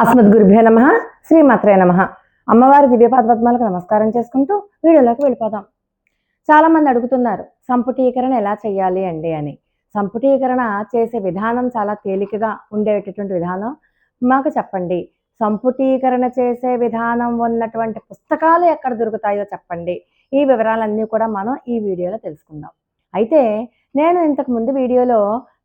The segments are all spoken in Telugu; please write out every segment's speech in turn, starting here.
అస్మద్గురుభ్యో నమ శ్రీమాత్రే నమ. అమ్మవారి దివ్యపాద పద్మాలకు నమస్కారం చేసుకుంటూ వీడియోలోకి వెళ్ళిపోదాం. చాలా మంది అడుగుతున్నారు సంపుటీకరణ ఎలా చేయాలి అండి అని. సంపుటీకరణ చేసే విధానం చాలా తేలికగా ఉండేటటువంటి విధానం మాకు చెప్పండి. సంపుటీకరణ చేసే విధానం ఉన్నటువంటి పుస్తకాలు ఎక్కడ దొరుకుతాయో చెప్పండి. ఈ వివరాలన్నీ కూడా మనం ఈ వీడియోలో తెలుసుకుందాం. అయితే నేను ఇంతకు ముందు వీడియోలో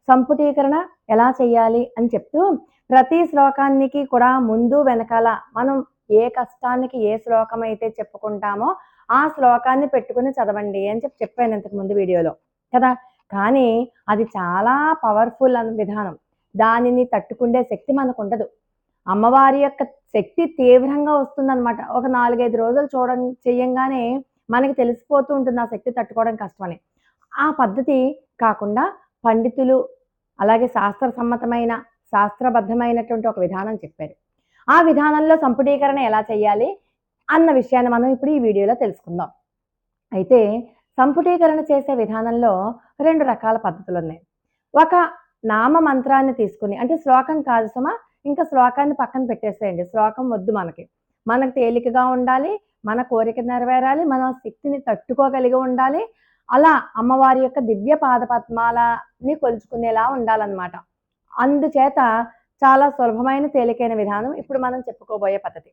సంపుటీకరణ ఎలా చేయాలి అని చెప్తూ ప్రతి శ్లోకానికి కూడా ముందు వెనకాల మనం ఏ కష్టానికి ఏ శ్లోకం అయితే చెప్పుకుంటామో ఆ శ్లోకాన్ని పెట్టుకుని చదవండి అని చెప్పి చెప్పాను ఇంతకు ముందు వీడియోలో కదా? కానీ అది చాలా పవర్ఫుల్ అన్న విధానం. దానిని తట్టుకుండే శక్తి మనకు ఉండదు అమ్మవారి యొక్క శక్తి తీవ్రంగా వస్తుందన్నమాట. ఒక నాలుగైదు రోజులు చూడ చేయంగానే మనకి తెలిసిపోతూ ఉంటుంది ఆ శక్తి తట్టుకోవడం కష్టమని. ఆ పద్ధతి కాకుండా పండితులు అలాగే శాస్త్ర సమ్మతమైన శాస్త్రబద్ధమైనటువంటి ఒక విధానం చెప్పారు. ఆ విధానంలో సంపుటీకరణ ఎలా చేయాలి అన్న విషయాన్ని మనం ఇప్పుడు ఈ వీడియోలో తెలుసుకుందాం. అయితే సంపుటీకరణ చేసే విధానంలో రెండు రకాల పద్ధతులు ఉన్నాయి ఒక నామ మంత్రాన్ని తీసుకుని అంటే శ్లోకం కాదు సుమా ఇంకా శ్లోకాన్ని పక్కన పెట్టేసేయండి. శ్లోకం వద్దు మనకి. మనకు తేలికగా ఉండాలి మన కోరిక నెరవేరాలి మన శక్తిని తట్టుకోగలిగి ఉండాలి. అలా అమ్మవారి యొక్క దివ్య పాద పద్మాలని కొలుచుకునేలా ఉండాలన్నమాట. అందుచేత చాలా సులభమైన తేలికైన విధానం ఇప్పుడు మనం చెప్పుకోబోయే పద్ధతి.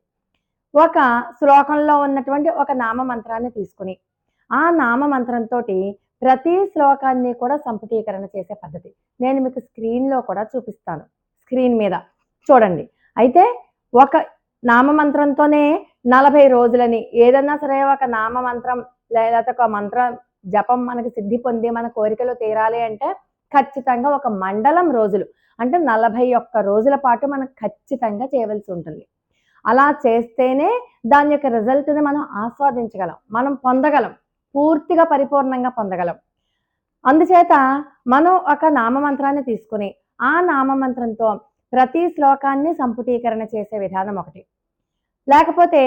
ఒక శ్లోకంలో ఉన్నటువంటి ఒక నామ మంత్రాన్ని తీసుకుని ఆ నామ మంత్రంతో ప్రతి శ్లోకాన్ని కూడా సంపుటీకరణ చేసే పద్ధతి. నేను మీకు స్క్రీన్లో కూడా చూపిస్తాను స్క్రీన్ మీద. చూడండి. అయితే ఒక నామమంత్రంతోనే నలభై రోజులని ఏదన్నా సరే ఒక నామ మంత్రం లేదా ఒక మంత్రం జపం మనకి సిద్ధి పొంది మన కోరికలు తీరాలి అంటే ఖచ్చితంగా ఒక మండలం రోజులు అంటే నలభై ఒక్క రోజుల పాటు మనం ఖచ్చితంగా చేయవలసి ఉంటుంది. అలా చేస్తేనే దాని యొక్క రిజల్ట్ని మనం ఆస్వాదించగలం మనం పొందగలం పూర్తిగా పరిపూర్ణంగా పొందగలం. అందుచేత మనం ఒక నామమంత్రాన్ని తీసుకుని ఆ నామమంత్రంతో ప్రతి శ్లోకాన్ని సంపుటీకరణ చేసే విధానం ఒకటి. లేకపోతే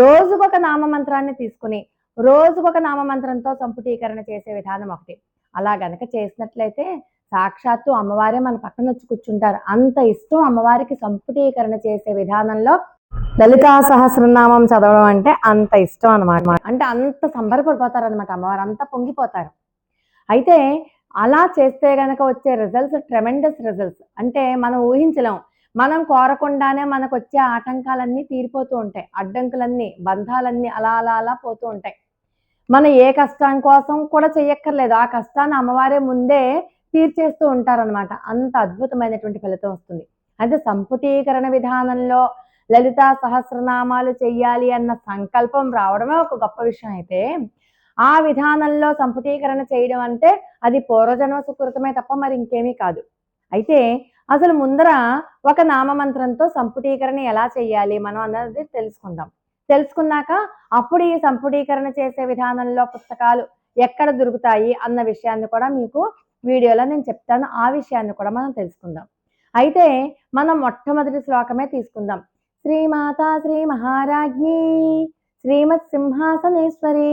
రోజుకొక నామమంత్రాన్ని తీసుకుని రోజుకొక నామమంత్రంతో సంపుటీకరణ చేసే విధానం ఒకటి. అలా గనక చేసినట్లయితే సాక్షాత్తు అమ్మవారే మన పక్కన వచ్చి కూర్చుంటారు. అంత ఇష్టం అమ్మవారికి సంపుటీకరణ చేసే విధానంలో లలితా సహస్రనామం చదవడం అంటే అంత ఇష్టం అనమాట అంటే అంత సంబరపడిపోతారు అనమాట అమ్మవారు అంత పొంగిపోతారు. అయితే అలా చేస్తే గనక వచ్చే రిజల్ట్స్ ట్రెమెండస్ రిజల్ట్స్ అంటే మనం ఊహించలేం. మనం కోరకుండానే మనకు వచ్చే ఆటంకాలన్నీ తీరిపోతూ ఉంటాయి. అడ్డంకులన్నీ బంధాలన్నీ అలా అలా అలా పోతూ ఉంటాయి. మనం ఏ కష్టం కోసం కూడా చెయ్యక్కర్లేదు. ఆ కష్టాన్ని అమ్మవారే ముందే తీర్చేస్తూ ఉంటారనమాట అంత అద్భుతమైనటువంటి ఫలితం వస్తుంది. అయితే సంపుటీకరణ విధానంలో లలితా సహస్రనామాలు చెయ్యాలి అన్న సంకల్పం రావడమే ఒక గొప్ప విషయం అయితే ఆ విధానంలో సంపుటీకరణ చేయడం అంటే అది పూర్వజన్మ సుకృతమే తప్ప మరి ఇంకేమీ కాదు. అయితే అసలు ముందర ఒక నామమంత్రంతో సంపుటీకరణ ఎలా చేయాలి మనం అన్నది తెలుసుకుందాం. తెలుసుకున్నాక అప్పుడు ఈ సంపుటీకరణ చేసే విధానంలో పుస్తకాలు ఎక్కడ దొరుకుతాయి అన్న విషయాన్ని కూడా మీకు వీడియోలో నేను చెప్తాను. ఆ విషయాన్ని కూడా మనం తెలుసుకుందాం. అయితే మనం మొట్టమొదటి శ్లోకమే తీసుకుందాం. శ్రీమాత శ్రీ మహారాజ్ఞి శ్రీమత్ సింహాసనేశ్వరి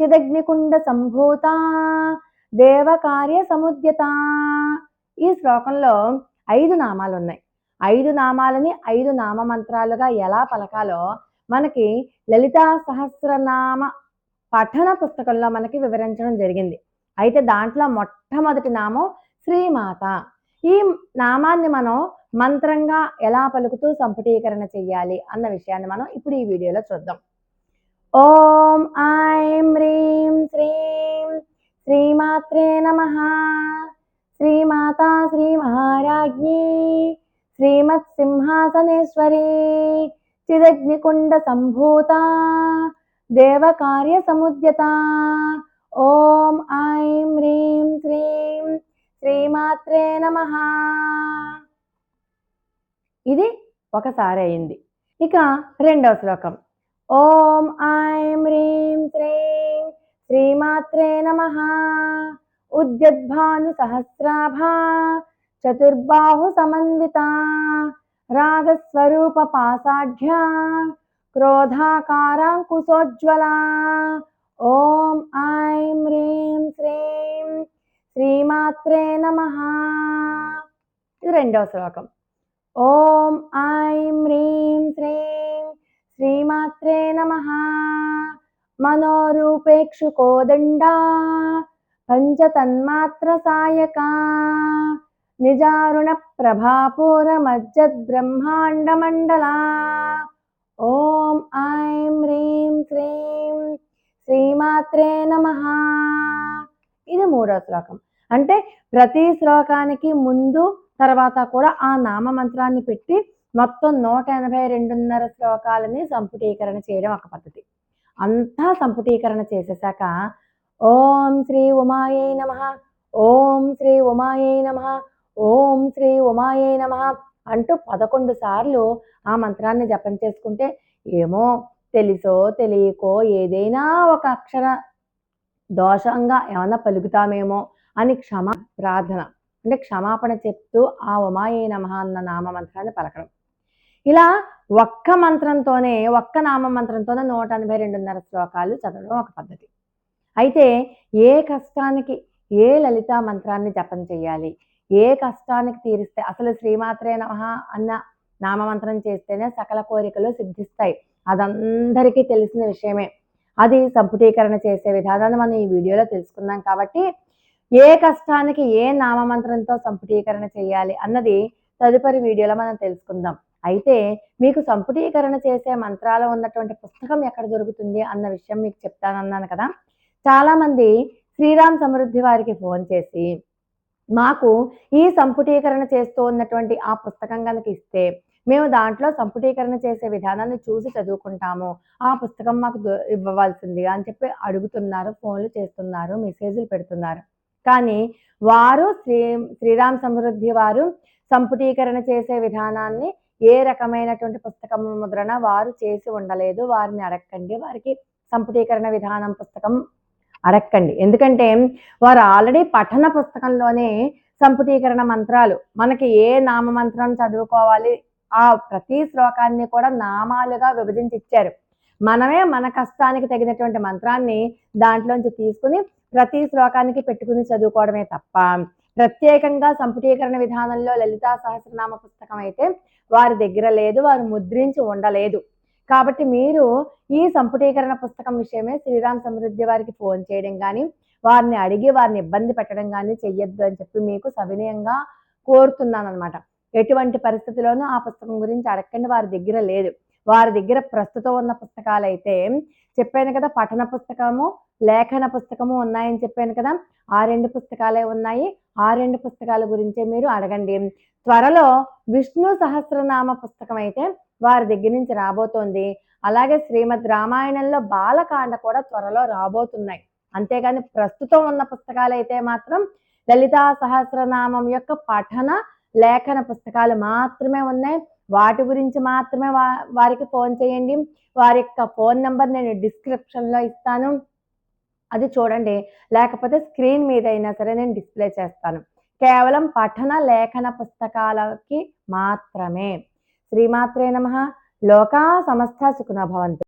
చిదగ్నికుండ సంభూత దేవకార్య సముద్యత. ఈ శ్లోకంలో ఐదు నామాలు ఉన్నాయి ఐదు నామాలని ఐదు నామ మంత్రాలుగా ఎలా పలకాలో మనకి లలితా సహస్రనామ పఠన పుస్తకంలో మనకి వివరించడం జరిగింది. అయితే దాంట్లో మొట్టమొదటి నామం శ్రీమాత. ఈ నామాన్ని మనం మంత్రంగా ఎలా పలుకుతూ సంపుటీకరణ చెయ్యాలి అన్న విషయాన్ని మనం ఇప్పుడు ఈ వీడియోలో చూద్దాం. ఓం ఐం హ్రీం శ్రీం శ్రీమాత్రే నమ. శ్రీమాత శ్రీ మహారాజ్ఞి శ్రీమత్ సింహాసనేశ్వరి. చిదగ్నికుండ సంభూత దేవకార్య సముద్యత ఓం ఐం హ్రీం శ్రీం శ్రీమాత్రే నమ. ఇది ఒకసారి అయింది. ఇక రెండవ శ్లోకం. ఓం ఐం హ్రీం శ్రీం శ్రీమాత్రే నమ. ఉద్యద్భాను సహస్రాభా చతుర్బాహు సమన్విత. రాగస్వరూప పాసాఢ్య క్రోధాకారాంకుశోజ్వలా ఓం ఐం హ్రీం శ్రీం శ్రీమాత్రే నమ. ఇది రెండవ శ్లోకం. ఓం ఐం హ్రీం శ్రీం శ్రీమాత్రే నమ. మనోరూపేక్షుకోదండా పంచతన్మాత్ర సాయకా. నిజారుణ ప్రభాపూర మజ్జద్ ఓం ఐం హ్రీం శ్రీం శ్రీమాత్రే నమ. ఇది మూడో శ్లోకం. అంటే ప్రతి శ్లోకానికి ముందు తర్వాత కూడా ఆ నామ మంత్రాన్ని పెట్టి మొత్తం నూట ఎనభై రెండున్నర శ్లోకాలని సంపుటీకరణ చేయడం ఒక పద్ధతి. అంతా సంపుటీకరణ చేసేసాక ఓం శ్రీ ఉమాయై నమ. ఓం శ్రీ ఉమాయై నమ. ఓం శ్రీ ఉమాయే నమ అంటూ పదకొండు సార్లు ఆ మంత్రాన్ని జపం చేసుకుంటే ఏమో తెలుసో తెలియకో ఏదైనా ఒక అక్షర దోషంగా ఏమన్నా పలుకుతామేమో అని క్షమ ప్రార్థన అంటే క్షమాపణ చెప్తూ ఆ ఉమాయే నమ అన్న నామ మంత్రాన్ని పలకడం. ఇలా ఒక్క మంత్రంతోనే ఒక్క నామ మంత్రంతోనే నూట ఎనభై రెండున్నర శ్లోకాలు చదవడం ఒక పద్ధతి. అయితే ఏ కష్టానికి ఏ లలితా మంత్రాన్ని జపం చేయాలి? ఏ కష్టానికి తీరిస్తే అసలు శ్రీమాత్రే నమ అన్న నామమంత్రం చేస్తేనే సకల కోరికలు సిద్ధిస్తాయి. అదందరికీ తెలిసిన విషయమే. అది సంపుటీకరణ చేసే విధానాన్ని మనం ఈ వీడియోలో తెలుసుకుందాం కాబట్టి ఏ కష్టానికి ఏ నామమంత్రంతో సంపుటీకరణ చేయాలి అన్నది తదుపరి వీడియోలో మనం తెలుసుకుందాం. అయితే మీకు సంపుటీకరణ చేసే మంత్రాలు ఉన్నటువంటి పుస్తకం ఎక్కడ దొరుకుతుంది అన్న విషయం మీకు చెప్తానన్నాను కదా. చాలామంది శ్రీరామ్ సమృద్ధి వారికి ఫోన్ చేసి మాకు ఈ సంపుటీకరణ చేస్తూ ఉన్నటువంటి ఆ పుస్తకం కనుక ఇస్తే మేము దాంట్లో సంపుటీకరణ చేసే విధానాన్ని చూసి చదువుకుంటాము. ఆ పుస్తకం మాకు ఇవ్వవలసింది అని చెప్పి అడుగుతున్నారు ఫోన్లు చేస్తున్నారు మెసేజ్లు పెడుతున్నారు. కానీ వారు శ్రీ శ్రీరామ్ సమృద్ధి వారు సంపుటీకరణ చేసే విధానాన్ని ఏ రకమైనటువంటి పుస్తకం ముద్రణ వారు చేసి ఉండలేదు. వారిని అడగండి. వారికి సంపుటీకరణ విధానం పుస్తకం అడక్కండి. ఎందుకంటే వారు ఆల్రెడీ పఠన పుస్తకంలోనే సంపుటీకరణ మంత్రాలు. మనకి ఏ నామ మంత్రం చదువుకోవాలి ఆ ప్రతి శ్లోకాన్ని కూడా నామాలుగా విభజించి ఇచ్చారు మనమే మన కష్టానికి తగినటువంటి మంత్రాన్ని దాంట్లోంచి తీసుకుని ప్రతి శ్లోకానికి పెట్టుకుని చదువుకోవడమే తప్ప ప్రత్యేకంగా సంపుటీకరణ విధానంలో లలితా సహస్రనామ పుస్తకం అయితే వారి దగ్గర లేదు వారు ముద్రించి ఉండలేదు. కాబట్టి మీరు ఈ సంపుటీకరణ పుస్తకం విషయమే శ్రీరామ్ సమృద్ధి వారికి ఫోన్ చేయడం కానీ వారిని అడిగి వారిని ఇబ్బంది పెట్టడం కానీ చెయ్యొద్దు అని చెప్పి మీకు సవినయంగా కోరుతున్నాను అనమాట ఎటువంటి పరిస్థితిలోనూ ఆ పుస్తకం గురించి అడగండి వారి దగ్గర లేదు. వారి దగ్గర ప్రస్తుతం ఉన్న పుస్తకాలు అయితే చెప్పాను కదా పఠన పుస్తకము లేఖన పుస్తకము ఉన్నాయని చెప్పాను కదా ఆ రెండు పుస్తకాలే ఉన్నాయి. ఆ రెండు పుస్తకాల గురించే మీరు అడగండి. త్వరలో విష్ణు సహస్రనామ పుస్తకం అయితే వారి దగ్గర నుంచి రాబోతోంది. అలాగే శ్రీమద్ రామాయణంలో బాలకాండ కూడా త్వరలో రాబోతున్నాయి. అంతేగాని ప్రస్తుతం ఉన్న పుస్తకాలు అయితే మాత్రం లలితా సహస్రనామం యొక్క పఠన లేఖన పుస్తకాలు మాత్రమే ఉన్నాయి. వాటి గురించి మాత్రమే వా వారికి ఫోన్ చేయండి. వారి యొక్క ఫోన్ నెంబర్ నేను డిస్క్రిప్షన్లో ఇస్తాను. అది చూడండి. లేకపోతే స్క్రీన్ మీద అయినా సరే నేను డిస్ప్లే చేస్తాను. కేవలం పఠన లేఖన పుస్తకాలకి మాత్రమే. శ్రీమాత్రే నమ. లోకా సమస్త సుఖన భవంతు.